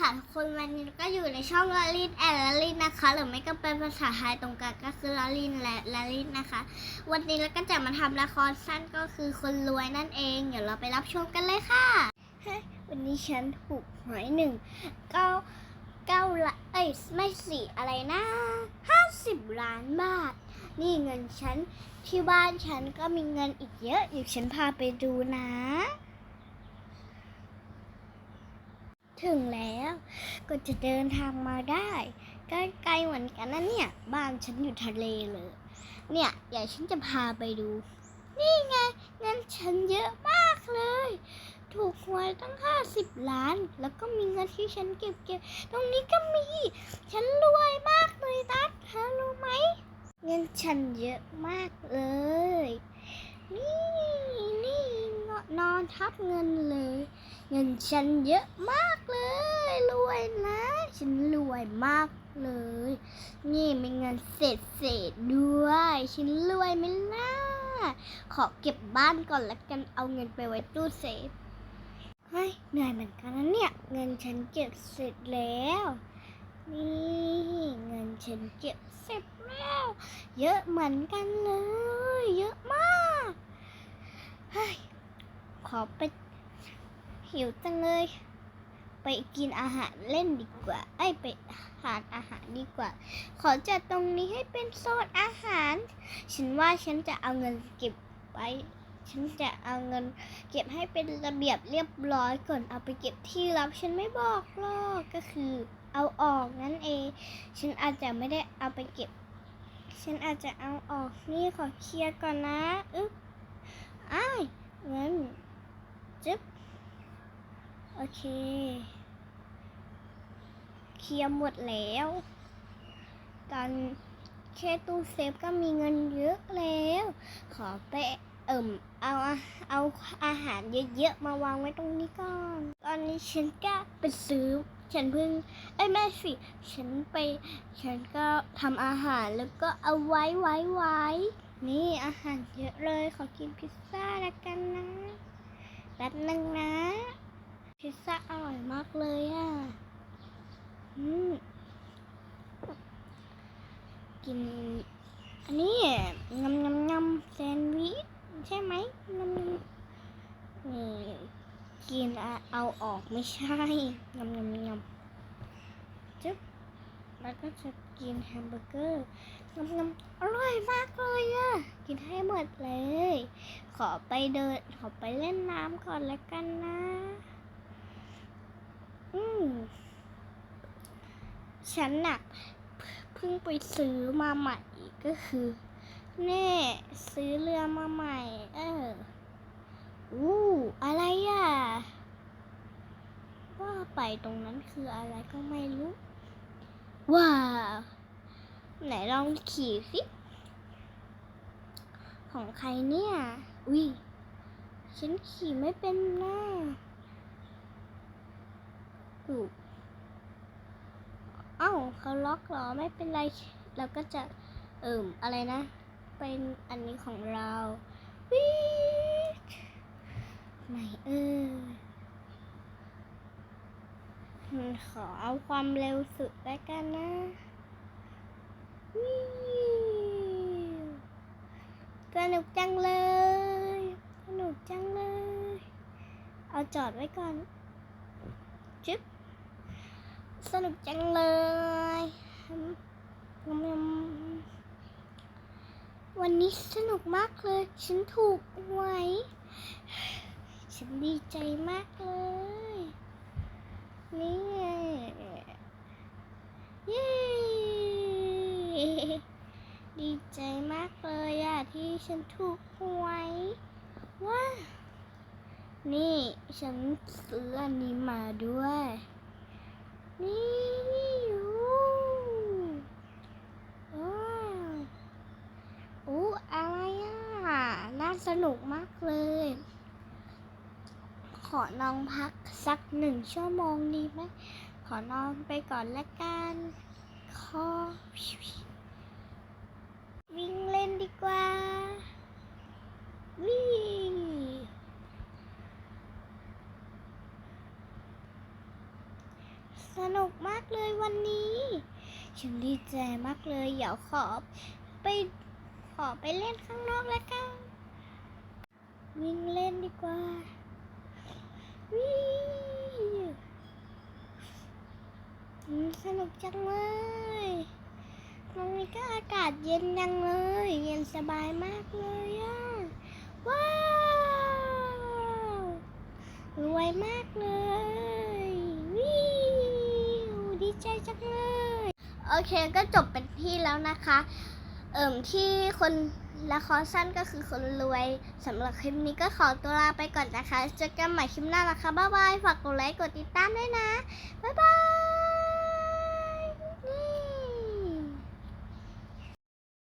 ค่ะทุกคนวันนี้ก็อยู่ในช่องลาลินแอนลาลินนะคะ หรือไม่ก็เป็นภาษาไทยตรงกลางก็คือลาลินและลาลินนะคะ วันนี้เราก็จะมาทำละครสั้นก็คือคนรวยนั่นเอง เดี๋ยวเราไปรับชมกันเลยค่ะวันนี้ฉันถูกหวยหนึ่งเก้าเก้าละเอ้ยไม่สี่อะไรนะห้าสิบล้านบาท นี่เงินฉันที่บ้านฉันก็มีเงินอีกเยอะอยู่ฉันพาไปดูนะ ถึงแล้ว ก็จะเดินทางมาได้ใกล้ๆเหมือนกันนะเนี่ย บ้านฉันอยู่ทะเลเลย เนี่ยเดี๋ยวฉันจะพาไปดู นี่ไงเงินฉันเยอะมากเลย ถูกหวยตั้งห้าสิบล้าน แล้วก็มีเงินที่ฉันเก็บเก็บตรงนี้ก็มี ฉันรวยมากเลยนะเธอรู้ไหม เงินฉันเยอะมากเลย ทับเงินเลย เงินฉันเยอะมากเลย รวยนะ ฉันรวยมากเลย นี่มีเงินเศษเศษด้วย ฉันรวยไหมล่ะ ขอเก็บบ้านก่อนแล้วกัน เอาเงินไปไว้ตู้เซฟเฮ้ยเหนื่อยเหมือนกันนะเนี่ย เงินฉันเก็บเสร็จแล้ว นี่เงินฉันเก็บเสร็จแล้ว เยอะเหมือนกันเลย เยอะมากเฮ้ย อไปหิวจังเลย ไปกินอาหารเล่นดีกว่า ไอ้ไปทานอาหารดีกว่า ขอจัดตรงนี้ให้เป็นโซนอาหาร ฉันว่าฉันจะเอาเงินเก็บไว้ ฉันจะเอาเงิน เก็บให้เป็นระเบียบเรียบร้อยก่อนเอาไปเก็บที่รับฉันไม่บอกหรอกก็คือเอาออกนั่นเอง ฉันอาจจะไม่ได้เอาไปเก็บ ฉันอาจจะเอาออกนี่ขอเคลียร์ก่อนนะ อึ๊บอ้ายเงิน จึ๊บ โอเค เคลียร์หมดแล้ว ตอนแค่ตู้เซฟก็มีเงินเยอะแล้ว ขอไปเอิ่มเอาเอาอาหารเยอะๆมาวางไว้ตรงนี้ก่อน ตอนนี้ฉันก็ไปซื้อ ฉันเพิ่งเอ้แม่สิ ฉันไป ฉันก็ทำอาหารแล้วก็เอาไว้ไว้ไว้ นี่อาหารเยอะเลย ขอกินพิซซ่าแล้วกันนะ แป๊บนึงนะ พิซซ่าอร่อยมากเลยอะอืมกิน อันนี้งำงำงำแซนด์วิชใช่ไหมงำงำนี่กินเอาออกไม่ใช่งำงำงำจึ๊บ แล้วก็จะกินแฮมเบอร์เกอร์งำงำอร่อยมากเลยอะกินให้หมดเลย ขอไปเดิน ขอไปเล่นน้ำก่อนแล้วกันนะ อืมฉันน่ะเพิ่งไปซื้อมาใหม่ก็คือแน่ซื้อเรือมาใหม่ เอออู้อะไรอะ ว่าไปตรงนั้นคืออะไรก็ไม่รู้ ว้าว ไหนลองขี่สิ ของใครเนี่ย อุ้ยฉันขี่ไม่เป็นนะอูเอ้าเขาล็อกหรอไม่เป็นไร เราก็จะ เอิ่มอะไรนะ เป็นอันนี้ของเราวิดไหนเอออืม ขอเอาความเร็วสุดแล้วกันนะวิวสนุกจังเลย สนุกจังเลย เอาจอดไว้ก่อนจึ๊บสนุกจังเลยวันนี้สนุกมากเลย ฉันถูกหวยฉันดีใจมากเลย นี่เย้ดีใจมากเลยอะที่ฉันถูกหวยว้านี่ฉันซื้ออันนี้มาด้วย นี่อู้ว้าอู้อะไรอะน่าสนุกมากเลย อนอนพักสักหนึ่งชั่วโมงดีไหม ขอนอนไปก่อนละกันขอวิ่งเล่นดีกว่า วิ่งสนุกมากเลยวันนี้ ฉันดีใจมากเลย เดี๋ยวขอไปขอไปเล่นข้างนอกแล้วกัน วิ่งเล่นดีกว่า สนุกจังเลยตรงนี้ก็อากาศเย็นจังเลย เย็นสบายมากเลยอะ ว้าว รวยมากเลยวิวดีใจจังเลย โอเคก็จบเป็นที่แล้วนะคะ เอิ่มที่คน และคอสั้นก็คือคนรวยสำหรับคลิปนี้ก็ขอตัวลาไปก่อนนะคะเจอกันใหม่คลิปหน้านะคะ บ๊ายบาย ฝากกดไลค์ กดติดตามด้วยนะ บ๊ายบาย